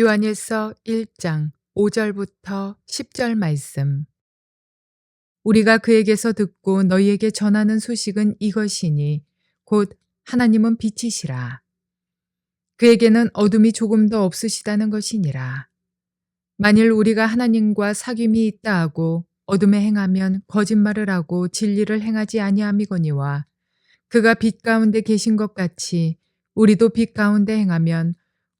요한일서 1장 5절부터 10절 말씀. 우리가 그에게서 듣고 너희에게 전하는 소식은 이것이니 곧 하나님은 빛이시라. 그에게는 어둠이 조금도 없으시다는 것이니라. 만일 우리가 하나님과 사귐이 있다 하고 어둠에 행하면 거짓말을 하고 진리를 행하지 아니함이거니와 그가 빛 가운데 계신 것 같이 우리도 빛 가운데 행하면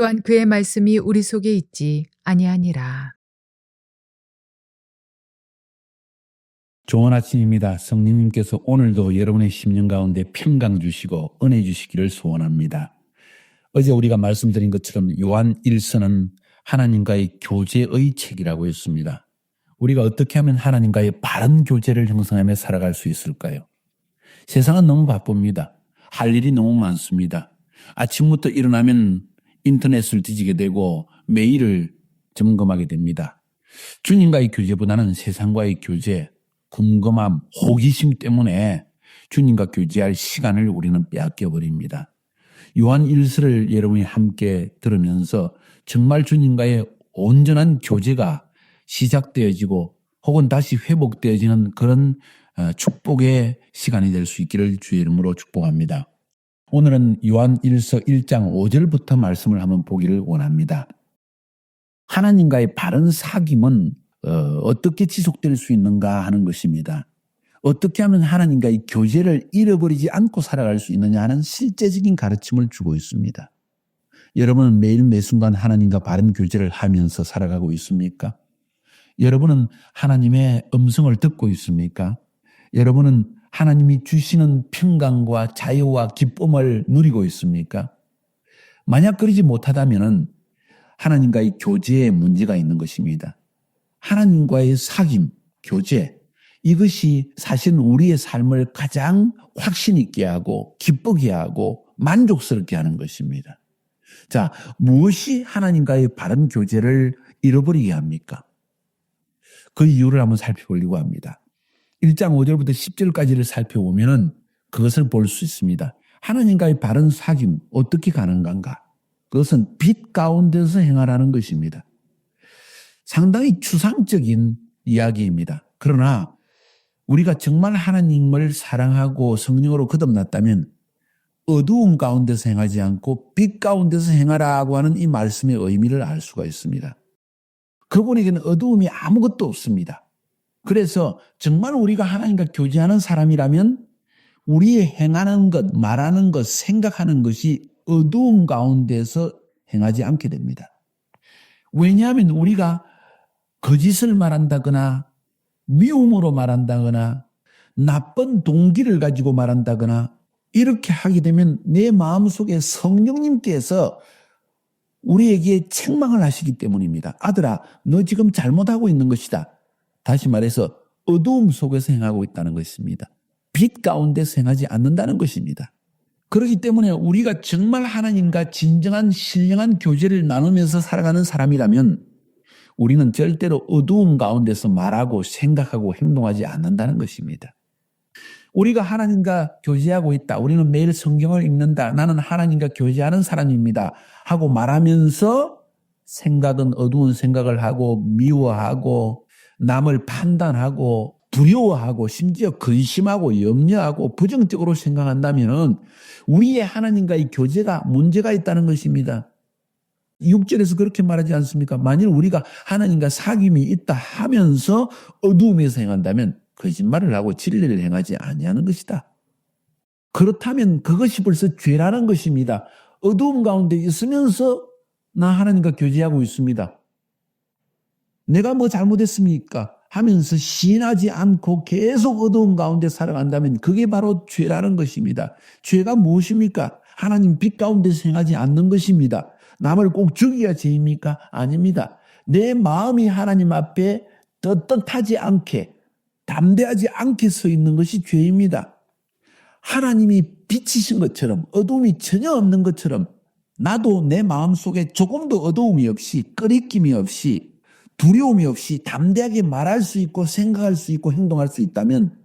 또한 그의 말씀이 우리 속에 있지 아니하니라. 좋은 아침입니다. 성령님께서 오늘도 여러분의 심령 가운데 평강 주시고 은혜 주시기를 소원합니다. 어제 우리가 말씀드린 것처럼 요한 1서는 하나님과의 교제의 책이라고 했습니다. 우리가 어떻게 하면 하나님과의 바른 교제를 형성하며 살아갈 수 있을까요? 세상은 너무 바쁩니다. 할 일이 너무 많습니다. 아침부터 일어나면 인터넷을 뒤지게 되고 메일을 점검하게 됩니다. 주님과의 교제보다는 세상과의 교제, 궁금함, 호기심 때문에 주님과 교제할 시간을 우리는 빼앗겨 버립니다. 요한 1서를 여러분이 함께 들으면서 정말 주님과의 온전한 교제가 시작되어지고 혹은 다시 회복되어지는 그런 어, 축복의 시간이 될 수 있기를 주의 이름으로 축복합니다. 오늘은 요한 1서 1장 5절부터 말씀을 한번 보기를 원합니다. 하나님과의 바른 사귐은 어, 떻게 지속될 수 있는가 하는 것입니다. 어떻게 하면 하나님과의 교제를 잃어버리지 않고 살아갈 수 있느냐 하는 실제적인 가르침을 주고 있습니다. 여러분은 매일 매 순간 하나님과 바른 교제를 하면서 살아가고 있습니까? 여러분은 하나님의 음성을 듣고 있습니까? 여러분은 하나님이 주시는 평강과 자유와 기쁨을 누리고 있습니까? 만약 그러지 못하다면 하나님과의 교제에 문제가 있는 것입니다. 하나님과의 사귐, 교제, 이것이 사실 우리의 삶을 가장 확신 있게 하고 기쁘게 하고 만족스럽게 하는 것입니다. 자, 무엇이 하나님과의 바른 교제를 잃어버리게 합니까? 그 이유를 한번 살펴보려고 합니다. 1장 5절부터 10절까지를 살펴보면은 그것을 볼 수 있습니다. 하나님과의 바른 사귐 어떻게 가능한가? 그것은 빛 가운데서 행하라는 것입니다. 상당히 추상적인 이야기입니다. 그러나 우리가 정말 하나님을 사랑하고 성령으로 거듭났다면 어두운 가운데서 행하지 않고 빛 가운데서 행하라고 하는 이 말씀의 의미를 알 수가 있습니다. 그분에게는 어두움이 아무것도 없습니다. 그래서 정말 우리가 하나님과 교제하는 사람이라면 우리의 행하는 것, 말하는 것, 생각하는 것이 어두운 가운데서 행하지 않게 됩니다. 왜냐하면 우리가 거짓을 말한다거나 미움으로 말한다거나 나쁜 동기를 가지고 말한다거나 이렇게 하게 되면 내 마음속에 성령님께서 우리에게 책망을 하시기 때문입니다. 아들아, 너 지금 잘못하고 있는 것이다. 다시 말해서 어두움 속에서 행하고 있다는 것입니다. 빛 가운데서 행하지 않는다는 것입니다. 그렇기 때문에 우리가 정말 하나님과 진정한 신령한 교제를 나누면서 살아가는 사람이라면 우리는 절대로 어두움 가운데서 말하고 생각하고 행동하지 않는다는 것입니다. 우리가 하나님과 교제하고 있다. 우리는 매일 성경을 읽는다. 나는 하나님과 교제하는 사람입니다. 하고 말하면서 생각은 어두운 생각을 하고 미워하고 남을 판단하고 두려워하고 심지어 근심하고 염려하고 부정적으로 생각한다면 우리의 하나님과의 교제가 문제가 있다는 것입니다. 6절에서 그렇게 말하지 않습니까? 만일 우리가 하나님과 사귐이 있다 하면서 어두움에서 행한다면 거짓말을 하고 진리를 행하지 아니하는 것이다. 그렇다면 그것이 벌써 죄라는 것입니다. 어두움 가운데 있으면서 나 하나님과 교제하고 있습니다. 내가 뭐 잘못했습니까? 하면서 신하지 않고 계속 어두운 가운데 살아간다면 그게 바로 죄라는 것입니다. 죄가 무엇입니까? 하나님 빛 가운데 생하지 않는 것입니다. 남을 꼭 죽이야 죄입니까? 아닙니다. 내 마음이 하나님 앞에 떳떳하지 않게 담대하지 않게 서 있는 것이 죄입니다. 하나님이 비치신 것처럼 어두움이 전혀 없는 것처럼 나도 내 마음 속에 조금도 어두움이 없이 꺼리낌이 없이 두려움이 없이 담대하게 말할 수 있고 생각할 수 있고 행동할 수 있다면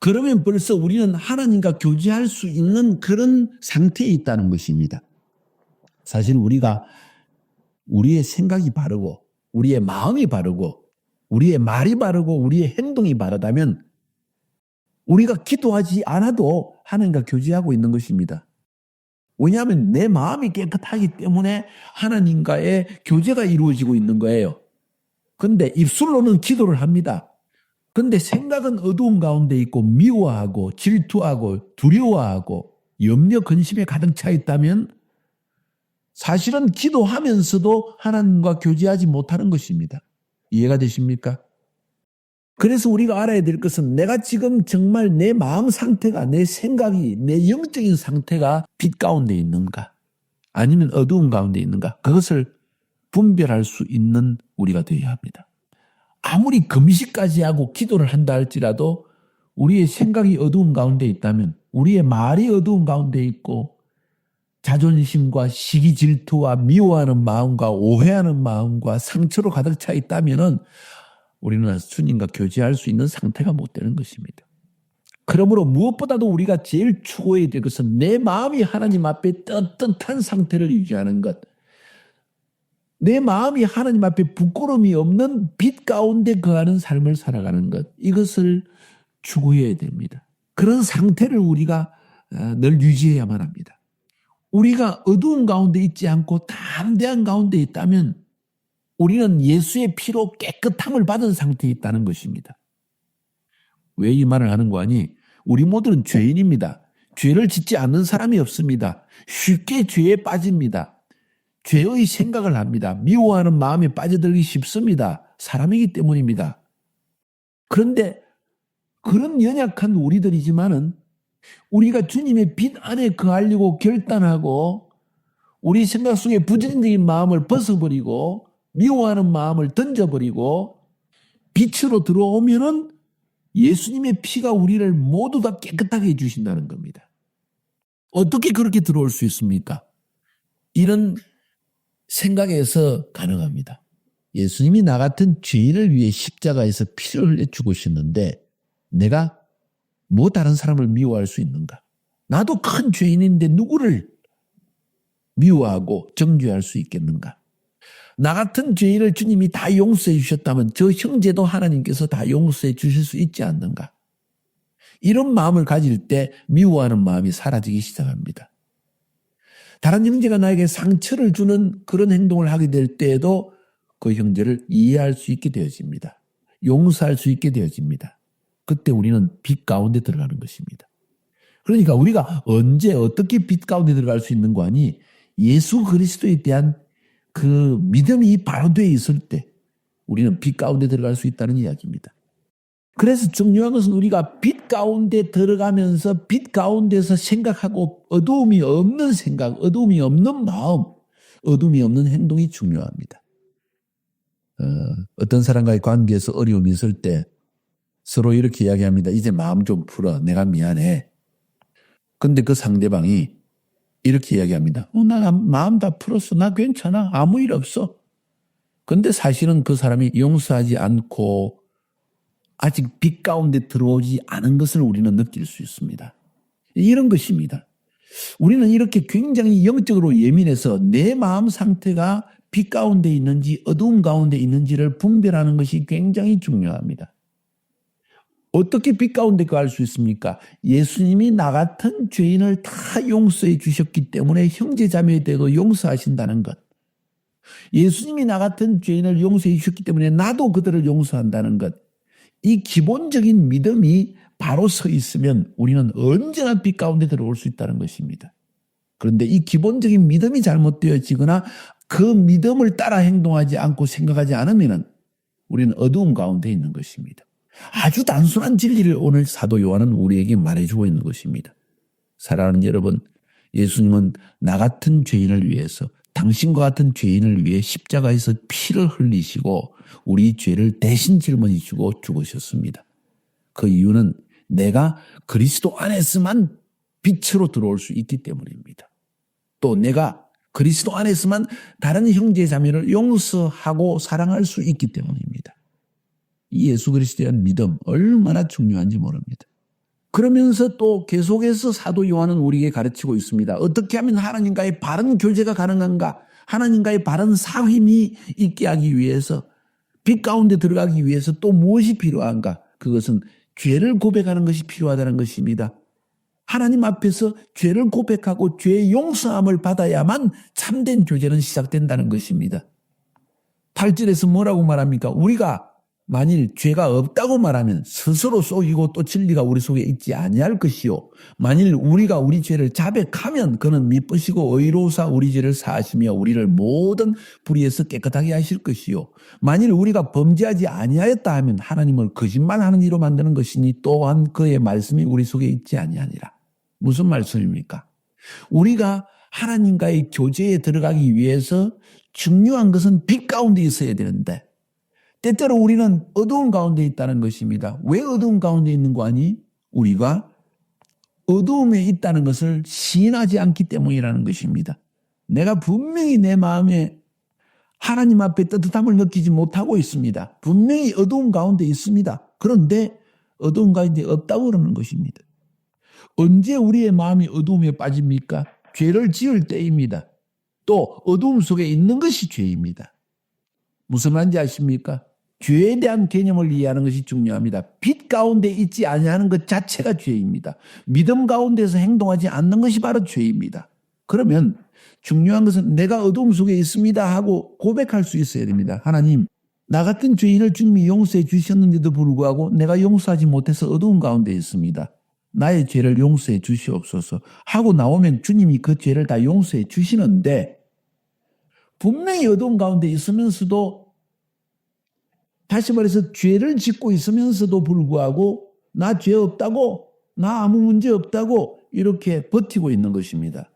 그러면 벌써 우리는 하나님과 교제할 수 있는 그런 상태에 있다는 것입니다. 사실 우리가 우리의 생각이 바르고 우리의 마음이 바르고 우리의 말이 바르고 우리의 행동이 바르다면 우리가 기도하지 않아도 하나님과 교제하고 있는 것입니다. 왜냐하면 내 마음이 깨끗하기 때문에 하나님과의 교제가 이루어지고 있는 거예요. 근데 입술로는 기도를 합니다. 근데 생각은 어두운 가운데 있고 미워하고 질투하고 두려워하고 염려 근심에 가득 차 있다면 사실은 기도하면서도 하나님과 교제하지 못하는 것입니다. 이해가 되십니까? 그래서 우리가 알아야 될 것은 내가 지금 정말 내 마음 상태가 내 생각이 내 영적인 상태가 빛 가운데 있는가 아니면 어두운 가운데 있는가 그것을 분별할 수 있는 우리가 되어야 합니다. 아무리 금식까지 하고 기도를 한다 할지라도 우리의 생각이 어두운 가운데 있다면 우리의 말이 어두운 가운데 있고 자존심과 시기 질투와 미워하는 마음과 오해하는 마음과 상처로 가득 차 있다면은 우리는 주님과 교제할 수 있는 상태가 못 되는 것입니다. 그러므로 무엇보다도 우리가 제일 추구해야 될 것은 내 마음이 하나님 앞에 떳떳한 상태를 유지하는 것. 내 마음이 하나님 앞에 부끄러움이 없는 빛 가운데 거하는 삶을 살아가는 것. 이것을 추구해야 됩니다. 그런 상태를 우리가 어, 늘 유지해야만 합니다. 우리가 어두운 가운데 있지 않고 담대한 가운데 있다면 우리는 예수의 피로 깨끗함을 받은 상태에 있다는 것입니다. 왜 이 말을 하는 거 아니? 우리 모두는 죄인입니다. 죄를 짓지 않는 사람이 없습니다. 쉽게 죄에 빠집니다. 죄의 생각을 합니다. 미워하는 마음에 빠져들기 쉽습니다. 사람이기 때문입니다. 그런데 그런 연약한 우리들이지만은 우리가 주님의 빛 안에 거하려고 결단하고 우리 생각 속에 부정적인 마음을 벗어버리고 미워하는 마음을 던져버리고 빛으로 들어오면은 예수님의 피가 우리를 모두 다 깨끗하게 해주신다는 겁니다. 어떻게 그렇게 들어올 수 있습니까? 이런 생각에서 가능합니다. 예수님이 나 같은 죄인을 위해 십자가에서 피를 흘려 죽으셨는데 내가 뭐 다른 사람을 미워할 수 있는가? 나도 큰 죄인인데 누구를 미워하고 정죄할 수 있겠는가? 나 같은 죄인을 주님이 다 용서해 주셨다면 저 형제도 하나님께서 다 용서해 주실 수 있지 않는가? 이런 마음을 가질 때 미워하는 마음이 사라지기 시작합니다. 다른 형제가 나에게 상처를 주는 그런 행동을 하게 될 때에도 그 형제를 이해할 수 있게 되어집니다. 용서할 수 있게 되어집니다. 그때 우리는 빛 가운데 들어가는 것입니다. 그러니까 우리가 언제 어떻게 빛 가운데 들어갈 수 있는 거 아니? 예수 그리스도에 대한 그 믿음이 바로 돼 있을 때 우리는 빛 가운데 들어갈 수 있다는 이야기입니다. 그래서 중요한 것은 우리가 빛 가운데 들어가면서 빛 가운데서 생각하고 어두움이 없는 생각, 어두움이 없는 마음, 어두움이 없는 행동이 중요합니다. 어, 어떤 사람과의 관계에서 어려움이 있을 때 서로 이렇게 이야기합니다. 이제 마음 좀 풀어. 내가 미안해. 근데 그 상대방이 이렇게 이야기합니다. 어, 나 마음 다 풀었어. 나 괜찮아. 아무 일 없어. 근데 사실은 그 사람이 용서하지 않고 아직 빛 가운데 들어오지 않은 것을 우리는 느낄 수 있습니다. 이런 것입니다. 우리는 이렇게 굉장히 영적으로 예민해서 내 마음 상태가 빛 가운데 있는지 어두운 가운데 있는지를 분별하는 것이 굉장히 중요합니다. 어떻게 빛 가운데 거할 수 있습니까? 예수님이 나 같은 죄인을 다 용서해 주셨기 때문에 형제자매에 대해서 용서하신다는 것. 예수님이 나 같은 죄인을 용서해 주셨기 때문에 나도 그들을 용서한다는 것. 이 기본적인 믿음이 바로 서 있으면 우리는 언제나 빛 가운데 들어올 수 있다는 것입니다. 그런데 이 기본적인 믿음이 잘못되어지거나 그 믿음을 따라 행동하지 않고 생각하지 않으면 우리는 어두움 가운데 있는 것입니다. 아주 단순한 진리를 오늘 사도 요한은 우리에게 말해주고 있는 것입니다. 사랑하는 여러분, 예수님은 나 같은 죄인을 위해서 당신과 같은 죄인을 위해 십자가에서 피를 흘리시고 우리 죄를 대신 짊어지시고 죽으셨습니다. 그 이유는 내가 그리스도 안에서만 빛으로 들어올 수 있기 때문입니다. 또 내가 그리스도 안에서만 다른 형제 자매를 용서하고 사랑할 수 있기 때문입니다. 이 예수 그리스도에 대한 믿음 얼마나 중요한지 모릅니다. 그러면서 또 계속해서 사도 요한은 우리에게 가르치고 있습니다. 어떻게 하면 하나님과의 바른 교제가 가능한가? 하나님과의 바른 사귐이 있게 하기 위해서 빛 가운데 들어가기 위해서 또 무엇이 필요한가? 그것은 죄를 고백하는 것이 필요하다는 것입니다. 하나님 앞에서 죄를 고백하고 죄의 용서함을 받아야만 참된 교제는 시작된다는 것입니다. 8절에서 뭐라고 말합니까? 우리가 만일 죄가 없다고 말하면 스스로 속이고 또 진리가 우리 속에 있지 아니할 것이요. 만일 우리가 우리 죄를 자백하면 그는 미쁘시고 의로우사 우리 죄를 사하시며 우리를 모든 불의에서 깨끗하게 하실 것이요. 만일 우리가 범죄하지 아니하였다 하면 하나님을 거짓말하는 이로 만드는 것이니 또한 그의 말씀이 우리 속에 있지 아니하니라. 무슨 말씀입니까? 우리가 하나님과의 교제에 들어가기 위해서 중요한 것은 빛 가운데 있어야 되는데 때때로 우리는 어두운 가운데 있다는 것입니다. 왜 어두운 가운데 있는 거 아니? 우리가 어두움에 있다는 것을 시인하지 않기 때문이라는 것입니다. 내가 분명히 내 마음에 하나님 앞에 따뜻함을 느끼지 못하고 있습니다. 분명히 어두운 가운데 있습니다. 그런데 어두운 가운데 없다고 그러는 것입니다. 언제 우리의 마음이 어두움에 빠집니까? 죄를 지을 때입니다. 또 어두움 속에 있는 것이 죄입니다. 무슨 말인지 아십니까? 죄에 대한 개념을 이해하는 것이 중요합니다. 빛 가운데 있지 아니하는 것 자체가 죄입니다. 믿음 가운데서 행동하지 않는 것이 바로 죄입니다. 그러면 중요한 것은 내가 어두움 속에 있습니다 하고 고백할 수 있어야 됩니다. 하나님, 나 같은 죄인을 주님이 용서해 주셨는데도 불구하고 내가 용서하지 못해서 어두운 가운데 있습니다. 나의 죄를 용서해 주시옵소서 하고 나오면 주님이 그 죄를 다 용서해 주시는데 분명히 어두운 가운데 있으면서도 다시 말해서 죄를 짓고 있으면서도 불구하고 나 죄 없다고 나 아무 문제 없다고 이렇게 버티고 있는 것입니다.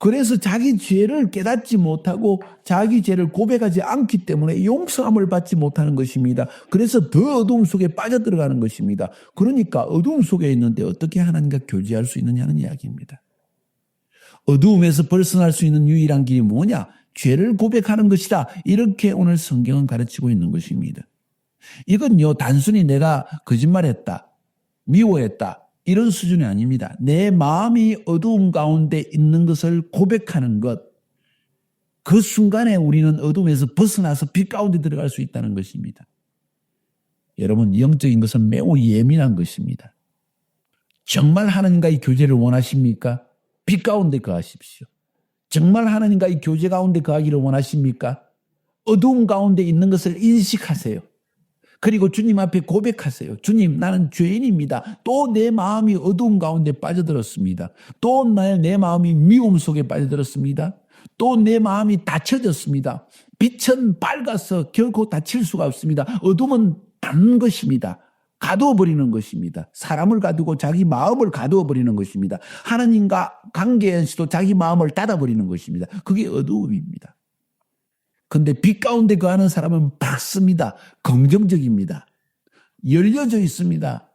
그래서 자기 죄를 깨닫지 못하고 자기 죄를 고백하지 않기 때문에 용서함을 받지 못하는 것입니다. 그래서 더 어두움 속에 빠져들어가는 것입니다. 그러니까 어두움 속에 있는데 어떻게 하나님과 교제할 수 있느냐는 이야기입니다. 어두움에서 벗어날 수 있는 유일한 길이 뭐냐? 죄를 고백하는 것이다. 이렇게 오늘 성경은 가르치고 있는 것입니다. 이건요, 단순히 내가 거짓말했다, 미워했다, 이런 수준이 아닙니다. 내 마음이 어두움 가운데 있는 것을 고백하는 것. 그 순간에 우리는 어둠에서 벗어나서 빛 가운데 들어갈 수 있다는 것입니다. 여러분, 영적인 것은 매우 예민한 것입니다. 정말 하나님과의 교제를 원하십니까? 빛 가운데 거하십시오. 정말 하나님과의 교제 가운데 거하기를 원하십니까? 어두움 가운데 있는 것을 인식하세요. 그리고 주님 앞에 고백하세요. 주님, 나는 죄인입니다. 또 내 마음이 어두운 가운데 빠져들었습니다. 또내 마음이 미움 속에 빠져들었습니다. 또 내 마음이 닫혀졌습니다. 빛은 밝아서 결코 닫힐 수가 없습니다. 어둠은 닫는 것입니다. 가두어 버리는 것입니다. 사람을 가두고 자기 마음을 가두어 버리는 것입니다. 하나님과 관계에서도 자기 마음을 닫아 버리는 것입니다. 그게 어두움입니다. 근데 빛 가운데 거하는 사람은 밝습니다. 긍정적입니다. 열려져 있습니다.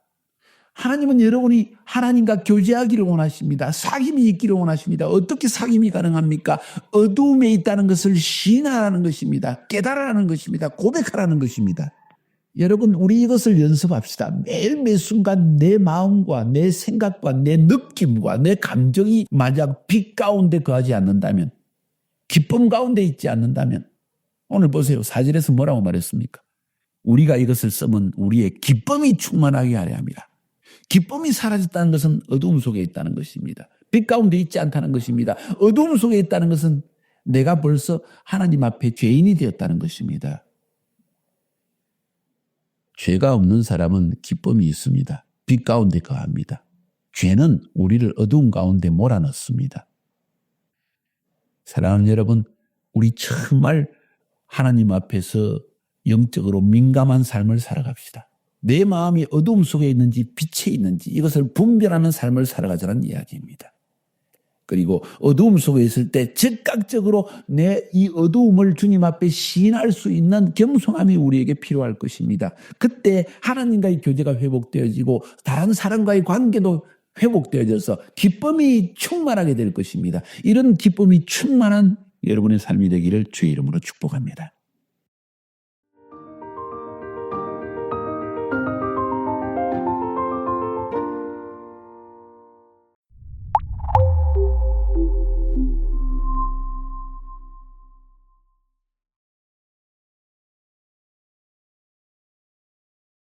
하나님은 여러분이 하나님과 교제하기를 원하십니다. 사귐이 있기를 원하십니다. 어떻게 사귐이 가능합니까? 어두움에 있다는 것을 시인하라는 것입니다. 깨달으라는 것입니다. 고백하라는 것입니다. 여러분, 우리 이것을 연습합시다. 매일 매 순간 내 마음과 내 생각과 내 느낌과 내 감정이 만약 빛 가운데 거하지 않는다면, 기쁨 가운데 있지 않는다면, 오늘 보세요. 사절에서 뭐라고 말했습니까? 우리가 이것을 쓰면 우리의 기쁨이 충만하게 하려 합니다. 기쁨이 사라졌다는 것은 어두움 속에 있다는 것입니다. 빛 가운데 있지 않다는 것입니다. 어두움 속에 있다는 것은 내가 벌써 하나님 앞에 죄인이 되었다는 것입니다. 죄가 없는 사람은 기쁨이 있습니다. 빛 가운데 거합니다. 죄는 우리를 어두운 가운데 몰아넣습니다. 사랑하는 여러분, 우리 정말 하나님 앞에서 영적으로 민감한 삶을 살아갑시다. 내 마음이 어두움 속에 있는지 빛에 있는지 이것을 분별하는 삶을 살아가자는 이야기입니다. 그리고 어두움 속에 있을 때 즉각적으로 내 이 어두움을 주님 앞에 시인할 수 있는 겸손함이 우리에게 필요할 것입니다. 그때 하나님과의 교제가 회복되어지고 다른 사람과의 관계도 회복되어져서 기쁨이 충만하게 될 것입니다. 이런 기쁨이 충만한 여러분의 삶이 되기를 주의 이름으로 축복합니다.